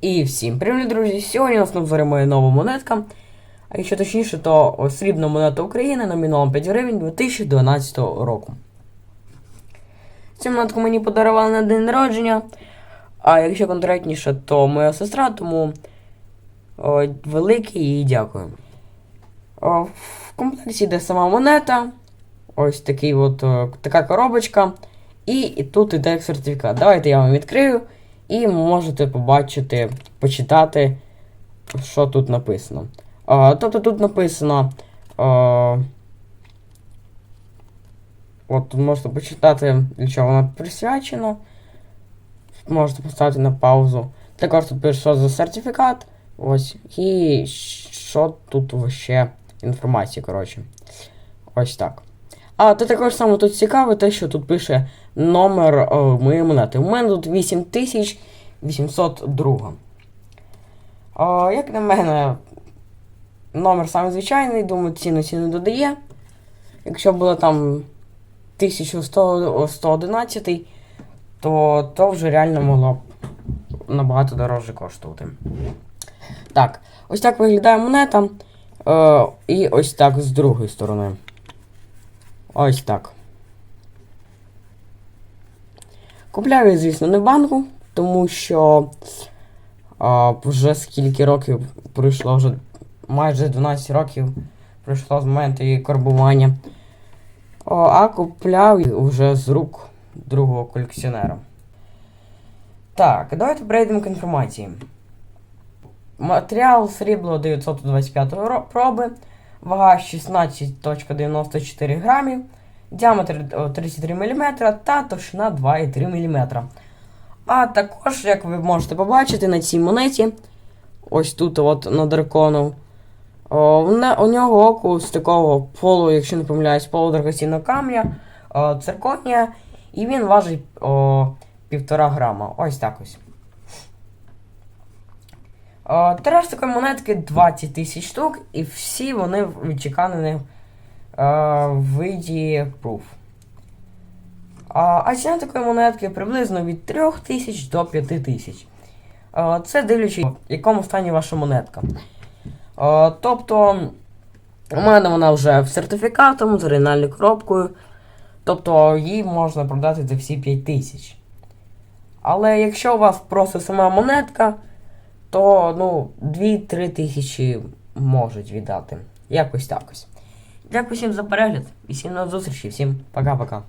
І всім привіт, друзі! Сьогодні у нас на взорі моя нова монетка. А якщо точніше, то срібна монета України номіналом 5 гривень 2012 року. Цю монетку мені подарували на день народження. А якщо конкретніше, то моя сестра, тому о, велике їй дякую. О, в комплекті йде сама монета. Ось такий от, о, така коробочка. І, і тут іде сертифікат. Давайте я вам відкрию. І можете побачити, почитати, що тут написано. А, тобто тут написано. А, от можете почитати, для чого вона присвячена. Можете поставити на паузу. Також тут пише, що за сертифікат. Ось. І що тут ще інформація, коротше. Ось так. А то також саме тут цікаве, те, що тут пише номер о, моєї монети. У мене тут 8802. О, як на мене, номер саме звичайний, думаю, цінності не додає. Якщо було там 1111, то то вже реально могло б набагато дорожче коштувати. Так, ось так виглядає монета. Е, і ось так з другої сторони. Ось так. Купляю я, звісно, не банку, тому що а, вже скільки років пройшло, вже майже 12 років пройшло з моменту її карбування. О, а купляв вже з рук другого колекціонера. Так, давайте перейдемо к інформації. Матеріал срібло 925 ро- проби, вага 16.94 грамів, діаметр 33 мм та товщина 2,3 мм. А також, як ви можете побачити на цій монеті, ось тут от на дракону, у нього око з такого полу, якщо не помиляюсь, полудрагоцінного камня, о, цирконія, і він важить о, півтора грама. Ось так ось. О, Тираж такої монетки 20 тисяч штук, і всі вони відчеканені е, в виді proof. А, ціна такої монетки приблизно від 3 тисяч до 5 тисяч. Е, Це дивлячись, в якому стані ваша монетка. Е, Тобто, у мене вона вже в сертифікатом з оригінальною коробкою. Тобто її можна продати за всі 5 тисяч. Але якщо у вас просто сама монетка, то ну, 2-3 тисячі можуть віддати. Якось так ось. Дякую всім за перегляд і всім на зустрічі, всім пока-пока.